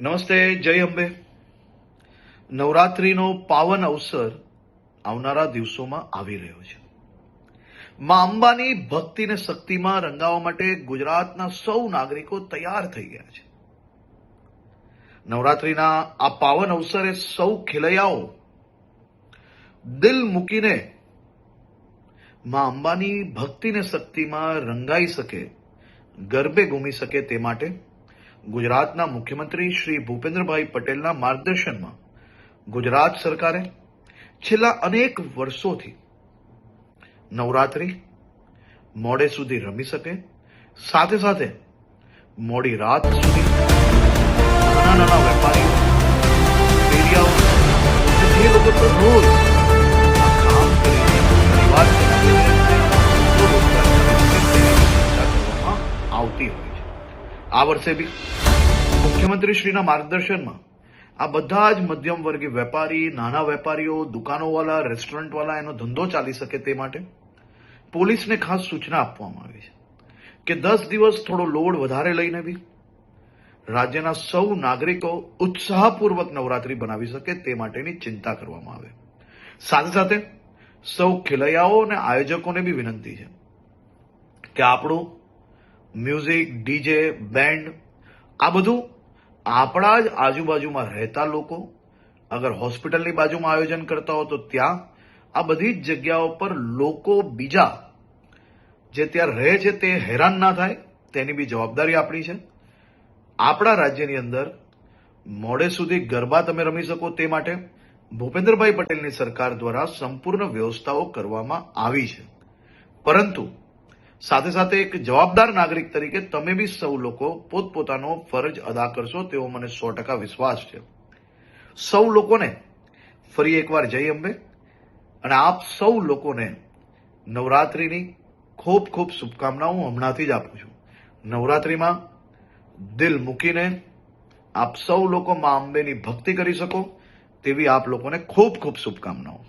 નમસ્તે, જય અંબે. નવરાત્રીનો પાવન અવસર આવનારા દિવસોમાં આવી રહ્યો છે. મા અંબાની ભક્તિને શક્તિમાં રંગાવવા માટે ગુજરાતના સૌ નાગરિકો તૈયાર થઈ ગયા છે. નવરાત્રીના આ પાવન અવસરે સૌ ખેલૈયાઓ દિલ મૂકીને મા અંબાની ભક્તિને શક્તિમાં રંગાઈ શકે, ગરબે ઘૂમી શકે તે માટે ગુજરાતના મુખ્યમંત્રી શ્રી ભૂપેન્દ્રભાઈ પટેલના માર્ગદર્શનમાં ગુજરાત સરકારે છેલ્લા અનેક વર્ષોથી નવરાત્રી મોડે સુધી રમી શકે, સાથે સાથે મોડી રાત સુધી નાના નાના વેપારીઓ ફેરિયાઓ આ વર્ષે બી મુખ્યમંત્રીશ્રીના માર્ગદર્શનમાં આ બધા જ મધ્યમ વર્ગીય વેપારી, નાના વેપારીઓ દુકાનોવાળા રેસ્ટોરન્ટવાળા એનો ધંધો ચાલી શકે તે માટે પોલીસને ખાસ સૂચના આપવામાં આવી છે કે દસ દિવસ થોડો લોડ વધારે લઈને બી રાજ્યના સૌ નાગરિકો ઉત્સાહપૂર્વક નવરાત્રી બનાવી શકે તે માટેની ચિંતા કરવામાં આવે. સાથે સાથે સૌ ખેલૈયાઓ અને આયોજકોને બી વિનંતી છે કે આપણું મ્યુઝિક, ડીજે, બેન્ડ, આ બધું આપણા જ આજુબાજુમાં રહેતા લોકો અગર હોસ્પિટલની બાજુમાં આયોજન કરતા હો તો ત્યાં આ બધી જ જગ્યાઓ પર લોકો બીજા જે ત્યાં રહે છે તે હેરાન ના થાય, તેની બી જવાબદારી આપણી છે. આપણા રાજ્યની અંદર મોડે સુધી ગરબા તમે રમી શકો તે માટે ભૂપેન્દ્રભાઈ પટેલની સરકાર દ્વારા સંપૂર્ણ વ્યવસ્થાઓ કરવામાં આવી છે. પરંતુ સાથે સાથે એક જવાબદાર નાગરિક તરીકે તમે બી સૌ લોકો પોતપોતાનો ફરજ અદા કરશો તેવો મને સો ટકા વિશ્વાસ છે. સૌ લોકોને ફરી એકવાર જય અંબે અને આપ સૌ લોકોને નવરાત્રિની ખૂબ ખૂબ શુભકામનાઓ હમણાંથી જ આપું છું. નવરાત્રિમાં દિલ મૂકીને આપ સૌ લોકો મા અંબેની ભક્તિ કરી શકો તેવી આપ લોકોને ખૂબ ખૂબ શુભકામનાઓ.